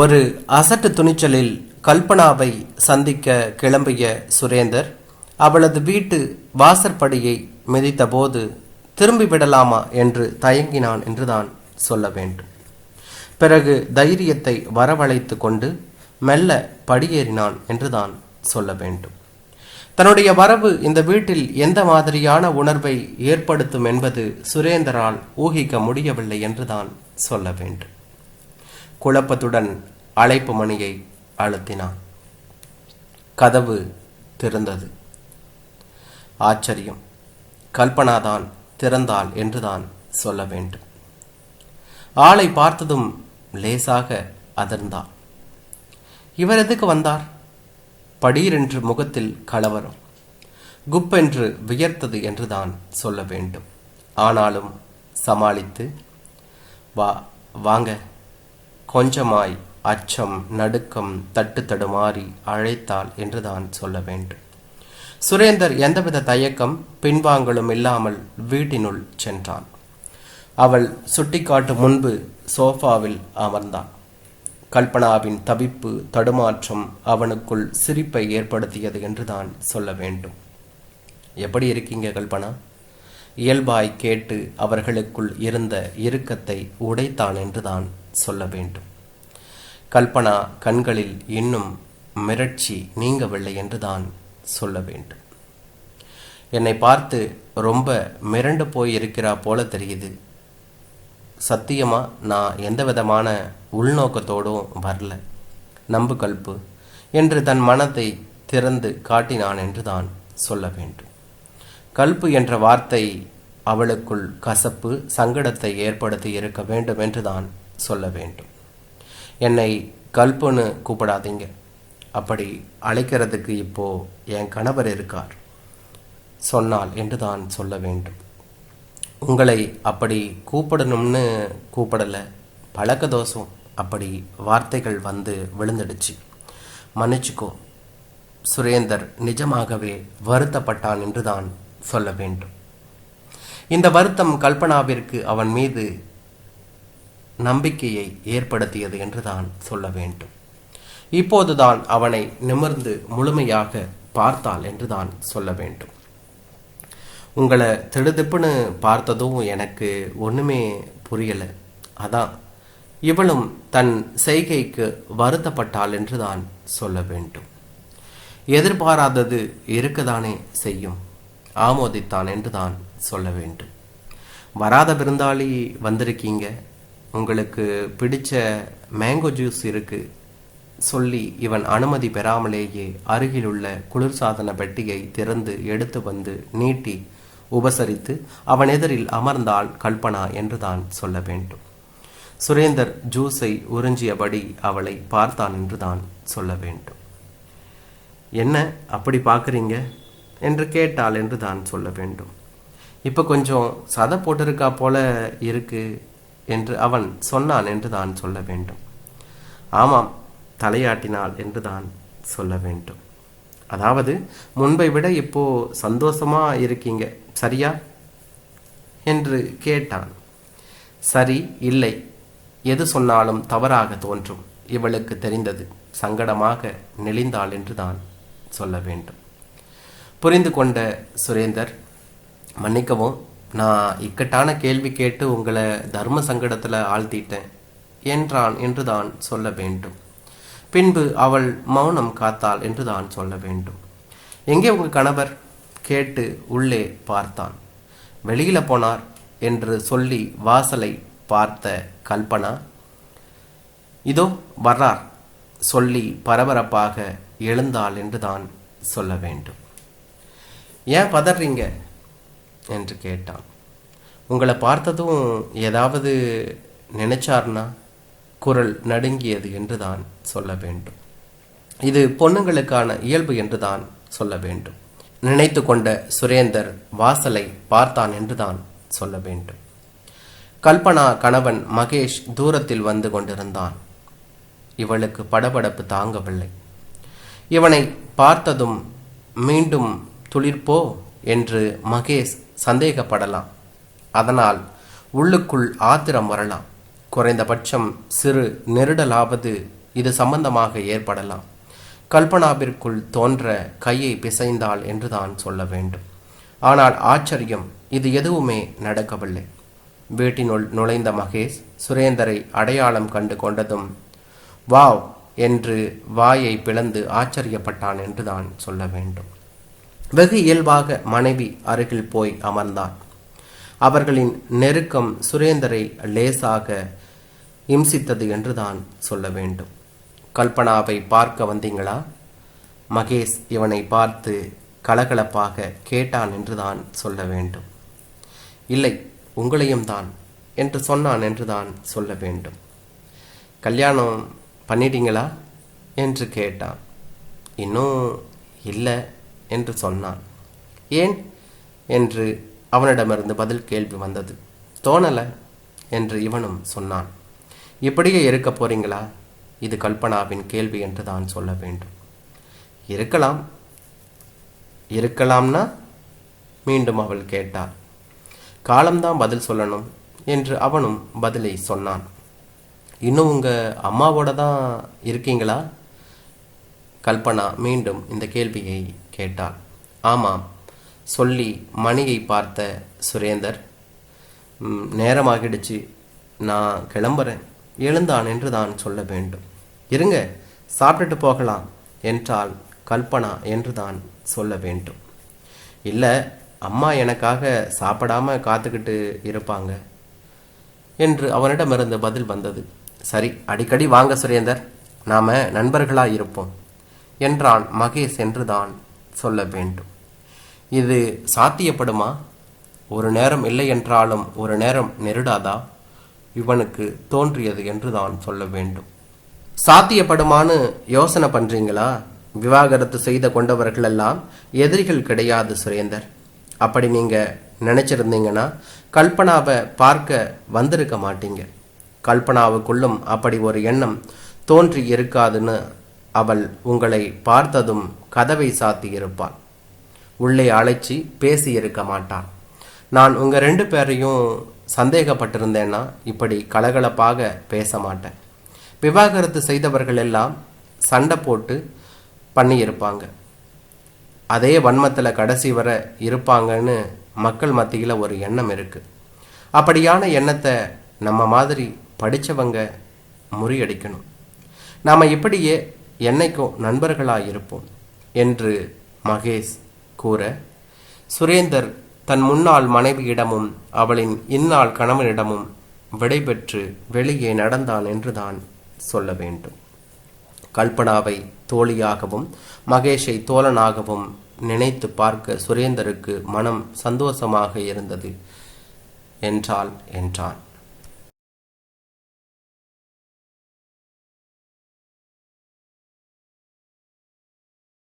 ஒரு அசட்டு துணிச்சலில் கல்பனாவை சந்திக்க கிளம்பிய சுரேந்தர் அவளது வீட்டு வாசற்படியை மிதித்தபோது திரும்பி விடலாமா? என்று தயங்கினான் என்றுதான் சொல்ல வேண்டும். பிறகு தைரியத்தை வரவழைத்து கொண்டு மெல்ல படியேறினான் என்றுதான் சொல்ல வேண்டும். தன்னுடைய வரவு இந்த வீட்டில் எந்த மாதிரியான உணர்வை ஏற்படுத்தும் என்பது சுரேந்தரால் ஊகிக்க முடியவில்லை என்றுதான் சொல்ல வேண்டும். குழப்பத்துடன் அழைப்பு மணியை அழுத்தினான். கதவு திறந்தது. ஆச்சரியம். கல்பனாதான் திறந்தாள் என்றுதான் சொல்ல வேண்டும். ஆளை பார்த்ததும் லேசாக அதிர்ந்தாள். இவர் எதுக்கு வந்தார்? படீரென்று முகத்தில் கலவரம். குப்பென்று வியர்த்தது என்றுதான் சொல்ல வேண்டும். ஆனாலும் சமாளித்து வா வாங்க. கொஞ்சமாய் அச்சம் நடுக்கம் தட்டு தடுமாறி அழைத்தாள் என்றுதான் சொல்ல வேண்டும். சுரேந்தர் எந்தவித தயக்கம் பின்வாங்கலும் இல்லாமல் வீட்டினுள் சென்றான். அவள் சுட்டிக்காட்டும் முன்பு சோஃபாவில் அமர்ந்தான். கல்பனாவின் தவிப்பு தடுமாற்றம் அவனுக்குள் சிரிப்பை ஏற்படுத்தியது என்றுதான் சொல்ல வேண்டும். எப்படி இருக்கீங்க கல்பனா? இயல்பாய் கேட்டு அவர்களுக்குள் இருந்த இறுக்கத்தை உடைத்தான் என்றுதான் சொல்ல வேண்டும். கல்பனா கண்களில் இன்னும் மிரட்சி நீங்கவில்லை என்றுதான் சொல்ல வேண்டும். என்னை பார்த்து ரொம்ப மிரண்டு போயிருக்கிறா போல தெரியுது. சத்தியமா நான் எந்த விதமான உள்நோக்கத்தோடும் வரல. நம்பு கல்பு என்று தன் மனத்தை திறந்து காட்டினான் என்றுதான் சொல்ல வேண்டும். கல்பு என்ற வார்த்தை அவளுக்குள் கசப்பு சங்கடத்தை ஏற்படுத்தி இருக்க வேண்டும் என்றுதான் சொல்ல வேண்டும். என்னை கல்புன்னு கூப்பிடாதீங்க. அப்படி அழைக்கிறதுக்கு இப்போ என் கணவர் இருக்கார். சொன்னால் என்று தான் சொல்ல வேண்டும். உங்களை அப்படி கூப்பிடணும்னு கூப்பிடலை. பழக்க தோஷம். அப்படி வார்த்தைகள் வந்து விழுந்துடுச்சு. மன்னிச்சுக்கோ. சுரேந்தர் நிஜமாகவே வருத்தப்பட்டான் என்றுதான் சொல்ல வேண்டும். இந்த வருத்தம் கல்பனாவிற்கு அவன் மீது நம்பிக்கையை ஏற்படுத்தியது என்றுதான் சொல்ல வேண்டும். இப்போதுதான் அவனை நிமிர்ந்து முழுமையாக பார்த்தாள் என்றுதான் சொல்ல வேண்டும். உங்களை திடுதிப்புன்னு பார்த்ததும் எனக்கு ஒன்றுமே புரியலை. அதான் இவளும் தன் செய்கைக்கு வருத்தப்பட்டாள் என்றுதான் சொல்ல வேண்டும். எதிர்பாராதது இருக்கதானே செய்யும். ஆமோதித்தான் என்றுதான் சொல்ல வேண்டும். வராத விருந்தாளி வந்திருக்கீங்க. உங்களுக்கு பிடிச்ச மேங்கோ ஜூஸ் இருக்கு சொல்லி இவன் அனுமதி பெறாமலேயே அருகிலுள்ள குளிர்சாதன பெட்டியை திறந்து எடுத்து வந்து நீட்டி உபசரித்து அவன் எதிரில் அமர்ந்தாள் கல்பனா என்றுதான் சொல்ல வேண்டும். சுரேந்தர் ஜூஸை உறிஞ்சியபடி அவளை பார்த்தான் என்றுதான் சொல்ல வேண்டும். என்ன அப்படி பார்க்குறீங்க? என்று கேட்டாள் என்று தான் சொல்ல வேண்டும். இப்போ கொஞ்சம் சதை போட்டிருக்கா போல இருக்குது என்று அவன் சொன்னான் என்று தான் சொல்ல வேண்டும். ஆமாம் தலையாட்டினாள் என்று தான் சொல்ல வேண்டும். அதாவது முன்பை விட இப்போ சந்தோஷமா இருக்கீங்க சரியா? என்று கேட்டான். சரி இல்லை. எது சொன்னாலும் தவறாக தோன்றும். இவளுக்கு தெரிந்தது. சங்கடமாக நெளிந்தாள் என்று தான் சொல்ல வேண்டும். புரிந்து கொண்ட சுரேந்தர் மன்னிக்கவும் நான் இக்கட்டான கேள்வி கேட்டு உங்களை தர்ம சங்கடத்தில் ஆழ்த்திட்டேன் என்றான் என்றுதான் சொல்ல வேண்டும். பின்பு அவள் மௌனம் காத்தாள் என்றுதான் சொல்ல வேண்டும். எங்கே உங்கள் கணவர்? கேட்டு உள்ளே பார்த்தான். வெளியில் போனார் என்று சொல்லி வாசலை பார்த்த கல்பனா இதோ வர்றார் சொல்லி பரபரப்பாக எழுந்தாள் என்றுதான் சொல்ல வேண்டும். ஏன் பதறீங்க? என்று கேட்டான். உங்களை பார்த்ததும் ஏதாவது நினைச்சார்னா? குரல் நடுங்கியது என்றுதான் சொல்ல வேண்டும். இது பொண்ணுங்களுக்கான இயல்பு என்றுதான் சொல்ல வேண்டும். நினைத்து கொண்ட சுரேந்தர் வாசலை பார்த்தான் என்றுதான் சொல்ல வேண்டும். கல்பனா கணவன் மகேஷ் தூரத்தில் வந்து கொண்டிருந்தான். இவளுக்கு படபடப்பு தாங்கவில்லை. இவனை பார்த்ததும் மீண்டும் துளிர்ப்போ? என்று மகேஷ் சந்தேகப்படலாம். அதனால் உள்ளுக்குள் ஆத்திரம் வரலாம். குறைந்தபட்சம் சிறு நெருடலாவது இது சம்பந்தமாக ஏற்படலாம். கல்பனாவிற்குள் தோன்ற கையை பிசைந்தாள் என்றுதான் சொல்ல வேண்டும். ஆனால் ஆச்சரியம் இது எதுவுமே நடக்கவில்லை. வீட்டினுள் நுழைந்த மகேஷ் சுரேந்தரை அடையாளம் கண்டு கொண்டதும் வாவ் என்று வாயை பிளந்து ஆச்சரியப்பட்டான் என்றுதான் சொல்ல வேண்டும். வெகு இயல்பாக மனைவி அருகில் போய் அமர்ந்தான் அவர்களின் நெருக்கம் சுரேந்தரை லேசாக இம்சித்தது என்றுதான் சொல்ல வேண்டும். கல்பனாவை பார்க்க வந்தீங்களா? மகேஷ் இவனை பார்த்து கலகலப்பாக கேட்டான் என்றுதான் சொல்ல வேண்டும். இல்லை உங்களையும் தான் என்று சொன்னான் என்றுதான் சொல்ல வேண்டும். கல்யாணம் பண்ணிட்டீங்களா? என்று கேட்டான். இன்னும் இல்லை. என்று சொன்னான். ஏன்? என்று அவனிடமிருந்து பதில் கேள்வி வந்தது. தோணலை? என்று இவனும் சொன்னான். இப்படியே இருக்க போறீங்களா? இது கல்பனாவின் கேள்வி என்று தான் சொல்ல வேண்டும். இருக்கலாம். இருக்கலாம்னா மீண்டும் அவள் கேட்டாள். காலம்தான் பதில் சொல்லணும் என்று அவனும் பதிலை சொன்னான். இன்னும் உங்கள் அம்மாவோட தான் இருக்கீங்களா? கல்பனா மீண்டும் இந்த கேள்வியை கேட்டாள் ஆமாம் சொல்லி மணியை பார்த்த சுரேந்தர். நேரமாகிடுச்சு. நான் கிளம்புறேன். எழுந்தான் என்று தான் சொல்ல வேண்டும். இருங்க சாப்பிட்டுட்டு போகலாம் என்றால் கல்பனா என்று தான் சொல்ல வேண்டும். இல்லை அம்மா எனக்காக சாப்பிடாம காத்துக்கிட்டு இருப்பாங்க என்று அவனிடமிருந்து பதில் வந்தது. சரி அடிக்கடி வாங்க சுரேந்தர். நாம நண்பர்களாக இருப்போம் என்றான் மகேஷ் என்றுதான் சொல்ல வேண்டும். இது சாத்தியப்படுமா? ஒரு நேரம் இல்லை என்றாலும் ஒரு நேரம் நெருடாதா? இவனுக்கு தோன்றியது என்று தான் சொல்ல வேண்டும். சாத்தியப்படுமான்னு யோசனை பண்றீங்களா? விவாகரத்து செய்த கொண்டவர்கள் எல்லாம் எதிரிகள் கிடையாது சுரேந்தர். அப்படி நீங்க நினைச்சிருந்தீங்கன்னா கல்பனாவை பார்க்க வந்திருக்க மாட்டீங்க. கல்பனாவுக்குள்ளும் அப்படி ஒரு எண்ணம் தோன்றி இருக்காதுன்னு அவள் உங்களை பார்த்ததும் கதவை சாத்தி இருப்பாள் உள்ளே அழைச்சி பேசி இருக்க மாட்டான் நான் உங்கள் ரெண்டு பேரையும் சந்தேகப்பட்டிருந்தேன்னா இப்படி கலகலப்பாக பேச மாட்டேன். விவாகரத்து செய்தவர்கள் எல்லாம் சண்டை போட்டு பண்ணியிருப்பாங்க. அதே வன்மத்தில் கடைசி வரை இருப்பாங்கன்னு மக்கள் மத்தியில் ஒரு எண்ணம் இருக்குது அப்படியான எண்ணத்தை நம்ம மாதிரி படித்தவங்க முறியடிக்கணும். நாம் இப்படியே என்னைக்கும் நண்பர்களாயிருப்போம் என்று மகேஷ் கூற சுரேந்தர் தன் முன்னாள் மனைவியிடமும் அவளின் இந்நாள் கணவனிடமும் விடைபெற்று வெளியே நடந்தான் என்றுதான் சொல்ல வேண்டும். கல்பனாவை தோழியாகவும் மகேஷை தோழனாகவும் நினைத்து பார்க்க சுரேந்தருக்கு மனம் சந்தோஷமாக இருந்தது. என்றால் என்றான்.